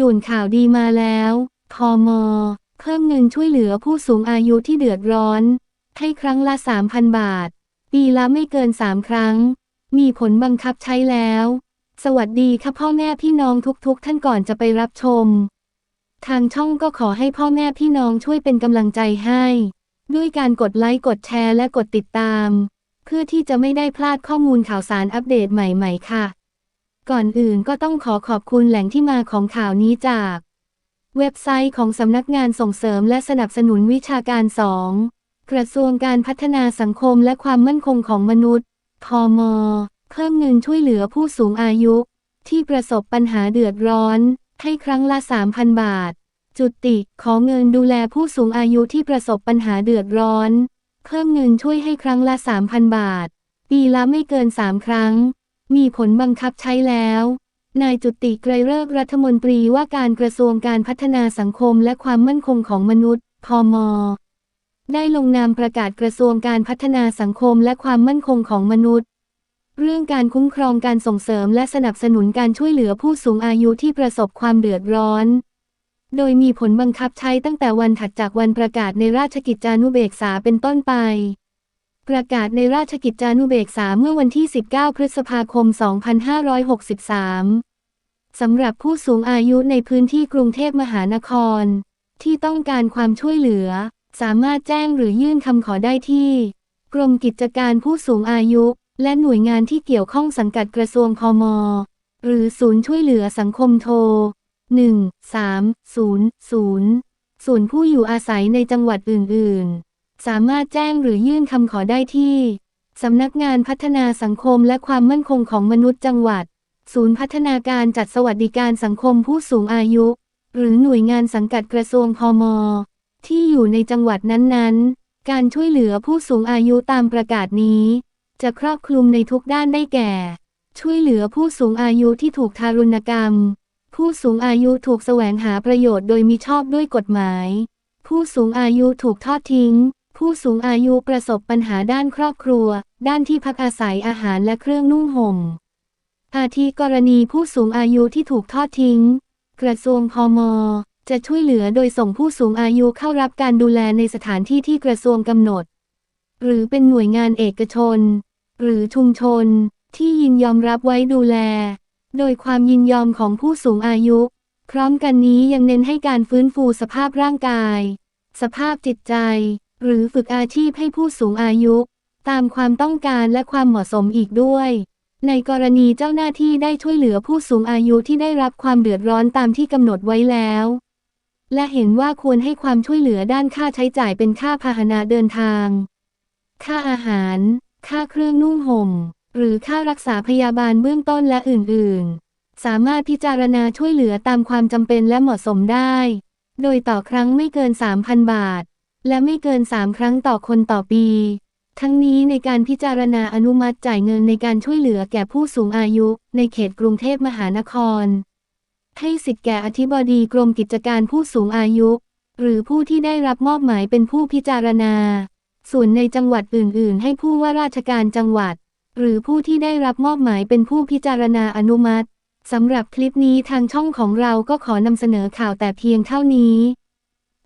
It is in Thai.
ด่วนข่าวดีมาแล้วพอมเพิ่มเงินช่วยเหลือผู้สูงอายุที่เดือดร้อน ให้ครั้งละ 3,000 บาท ปีละไม่เกิน 3 ครั้ง มีผลบังคับใช้แล้ว สวัสดีค่ะพ่อแม่พี่น้องทุกๆ ท่านก่อนจะไปรับชม ทางช่องก็ขอให้พ่อแม่พี่น้องช่วยเป็นกำลังใจให้ ด้วยการกดไลค์กดแชร์และกดติดตาม เพื่อที่จะไม่ได้พลาดข้อมูลข่าวสารอัปเดตใหม่ ๆ ค่ะ ก่อนอื่นก็ต้องขอขอบคุณแหล่งที่มาของข่าวนี้จาก เว็บไซต์ของสำนักงานส่งเสริมและสนับสนุนวิชาการ 2 กระทรวงการพัฒนาสังคมและความมั่นคงของมนุษย์พม เพิ่มเงินช่วยเหลือผู้สูงอายุ ที่ประสบปัญหาเดือดร้อน ให้ครั้งละ 3,000 บาท จุติขอเงินดูแลผู้สูงอายุที่ประสบปัญหาเดือดร้อน เพิ่มเงินช่วยให้ครั้งละ 3,000 บาท ปีละไม่เกิน 3 ครั้ง มีผลบังคับใช้แล้ว นายจุติไกรเลิกรัฐมนตรีว่าการกระทรวงการพัฒนาสังคมและความมั่นคงของมนุษย์ พม ได้ลงนามประกาศกระทรวงการพัฒนาสังคมและความมั่นคงของมนุษย์ เรื่องการคุ้มครองการส่งเสริมและสนับสนุนการช่วยเหลือผู้สูงอายุที่ประสบความเดือดร้อนโดยมีผลบังคับใช้ตั้งแต่วันถัดจากวันประกาศในราชกิจจานุเบกษาเป็นต้นไป ประกาศในราชกิจจานุเบกษาเมื่อวันที่ 19 พฤษภาคม 2563 สำหรับผู้สูงอายุในพื้นที่กรุงเทพมหานคร ที่ต้องการความช่วยเหลือ สามารถแจ้งหรือยื่นคำขอได้ที่ กรมกิจการผู้สูงอายุ และหน่วยงานที่เกี่ยวข้องสังกัดกระทรวงพม หรือศูนย์ช่วยเหลือสังคมโทร 1 3 0 0ศูนย์ผู้อยู่อาศัยในจังหวัดอื่น ๆ สามารถแจ้งหรือยื่นคำขอได้ที่สำนักงานพัฒนาสังคมและความมั่นคงของมนุษย์จังหวัด ศูนย์พัฒนาการจัดสวัสดิการสังคมผู้สูงอายุ หรือหน่วยงานสังกัดกระทรวงพม ที่อยู่ในจังหวัดนั้นๆ การช่วยเหลือผู้สูงอายุตามประกาศนี้ จะครอบคลุมในทุกด้านได้แก่ ช่วยเหลือผู้สูงอายุที่ถูกทารุณกรรม ผู้สูงอายุถูกแสวงหาประโยชน์โดยมิชอบด้วยกฎหมาย ผู้สูงอายุถูกทอดทิ้ง ผู้สูงอายุประสบปัญหาด้านครอบครัว ด้านที่พักอาศัยอาหารและเครื่องนุ่งห่ม อาทิกรณีผู้สูงอายุที่ถูกทอดทิ้ง กระทรวงพม จะช่วยเหลือโดยส่งผู้สูงอายุเข้ารับการดูแลในสถานที่ที่กระทรวงกำหนด หรือเป็นหน่วยงานเอกชน หรือชุมชน ที่ยินยอมรับไว้ดูแล โดยความยินยอมของผู้สูงอายุ พร้อมกันนี้ยังเน้นให้การฟื้นฟูสภาพร่างกาย สภาพจิตใจ หรือฝึกอาชีพให้ผู้สูงอายุ ตามความต้องการและความเหมาะสมอีกด้วย ในกรณีเจ้าหน้าที่ได้ช่วยเหลือผู้สูงอายุที่ได้รับความเดือดร้อนตามที่กำหนดไว้แล้ว และเห็นว่าควรให้ความช่วยเหลือด้านค่าใช้จ่ายเป็นค่าพาหนะเดินทาง ค่าอาหาร ค่าเครื่องนุ่งห่ม หรือค่ารักษาพยาบาลเบื้องต้นและอื่น ๆ สามารถพิจารณาช่วยเหลือตามความจำเป็นและเหมาะสมได้ โดยต่อครั้งไม่เกิน 3,000 บาท และไม่เกิน 3 ครั้งต่อคนต่อปี ทั้งนี้ในการพิจารณาอนุมัติจ่ายเงินในการช่วยเหลือแก่ผู้สูงอายุในเขตกรุงเทพมหานคร ให้สิทธิ์แก่อธิบดีกรมกิจการผู้สูงอายุ หรือผู้ที่ได้รับมอบหมายเป็นผู้พิจารณา ส่วนในจังหวัดอื่น ๆ ให้ผู้ว่าราชการจังหวัด หรือผู้ที่ได้รับมอบหมายเป็นผู้พิจารณาอนุมัติสำหรับคลิปนี้ทางช่องของเราก็ขอนำเสนอข่าวแต่เพียงเท่านี้